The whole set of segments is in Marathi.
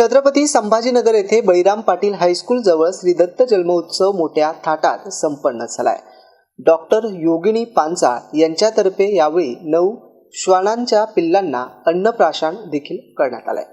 छत्रपती संभाजीनगर येथे बळीराम पाटील हायस्कूल जवळ श्री दत्त जन्मोत्सव मोठ्या थाटात संपन्न झालाय. डॉक्टर योगिनी पांचाळ यांच्यातर्फे यावेळी नऊ श्वानांच्या पिल्लांना अन्नप्राशन देखील करण्यात आलंय.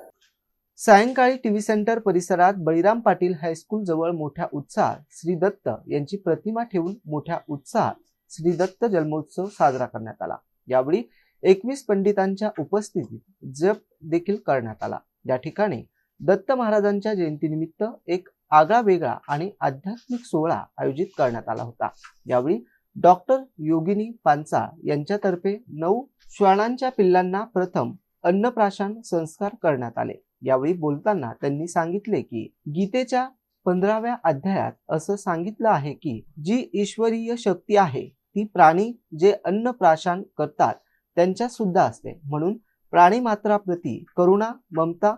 सायंकाळी टीव्ही सेंटर परिसरात बळीराम पाटील हायस्कूल जवळ मोठ्या उत्साहात श्री दत्त यांची प्रतिमा ठेवून मोठ्या उत्साहात श्री दत्त जन्मोत्सव साजरा करण्यात आला. यावेळी एकवीस पंडितांच्या उपस्थितीत जप देखील करण्यात आला. या ठिकाणी दत्त महाराजांच्या जयंतीनिमित्त एक आगळा वेगळा आणि आध्यात्मिक सोहळा आयोजित करण्यात आला होता. यावेळी डॉक्टर योगिनी पांचाळ यांच्यातर्फे नऊ श्वानांच्या पिल्लांना प्रथम अन्नप्राशन संस्कार करण्यात आले. यावेळी बोलताना त्यांनी सांगितले की गीतेच्या पंधराव्या अध्यायात असं सांगितलं आहे की जी ईश्वरीय शक्ती आहे ती प्राणी जे अन्न प्राशन करतात त्यांच्यात सुद्धा असते. म्हणून प्राणी मात्राप्रती करुणा ममता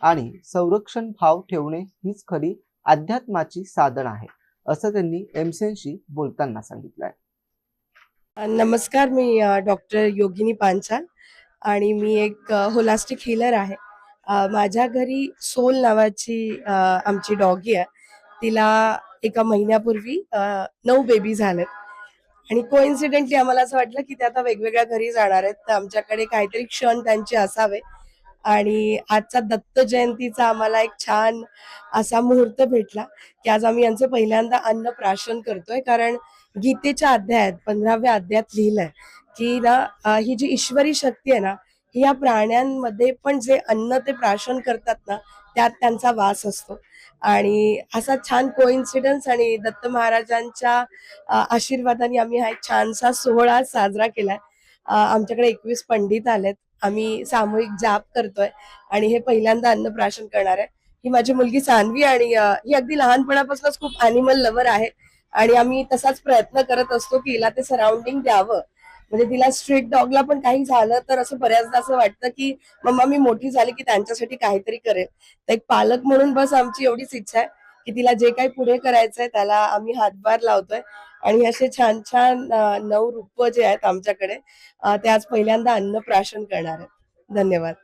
आणि संरक्षण भाव ठेवणे हीच खरी अध्यात्माची साधन आहे असं त्यांनी एमसेनशी बोलताना सांगितलंय. नमस्कार मी डॉक्टर योगिनी पांचाल आणि मी एक होलास्टिक हिलर आहे. माझ्या घरी सोल नावाची आमची डॉगी आहे. तिला एका महिन्यापूर्वी नऊ बेबी झालेत. आणि कोइन्सिडेंटली आम्हाला असं वाटलं की ते आता वेगवेगळ्या घरी जाणार आहेत. तर आमच्याकडे काहीतरी क्षण त्यांचे असावे. आणि आजचा दत्त जयंतीचा आम्हाला एक छान असा मुहूर्त भेटला की आज आम्ही यांचं पहिल्यांदा अन्न प्राशन करतोय. कारण गीतेच्या अध्यायात पंधराव्या अध्यायात लिहिलंय की ना ही जी ईश्वरी शक्ती आहे ना ही या प्राण्यांमध्ये पण जे अन्न ते प्राशन करतात ना त्यात त्यांचा वास असतो. आणि असा छान कोइन्सिडन्स आणि दत्त महाराजांच्या आशीर्वादाने आम्ही हा एक छानसा सोहळा साजरा केलाय. आमच्याकडे एकवीस पंडित आलेत. आम्ही सामूहिक जाप करतोय आणि हे पहिल्यांदा अन्नप्राशन करणार आहे. ही माझी मुलगी सानवी आणि ही अगदी लहानपणापासूनच खूप अॅनिमल लवर आहे. आणि आम्ही तसाच प्रयत्न करत असतो की हिला ते सराउंडिंग द्यावं. म्हणजे तिला स्ट्रीट डॉगला पण काही झालं तर असं बऱ्याचदा असं वाटतं की मम्मा मी मोठी झाली की त्यांच्यासाठी काहीतरी करेल. तर एक पालक म्हणून बस आमची एवढीच इच्छा आहे. की तिला जे काही पुढे करायचंय त्याला आम्ही हातभार लावतोय. आणि असे छान छान नऊ रूप जे आहेत आमच्याकडे ते आज पहिल्यांदा अन्नप्राशन करणार आहेत. धन्यवाद.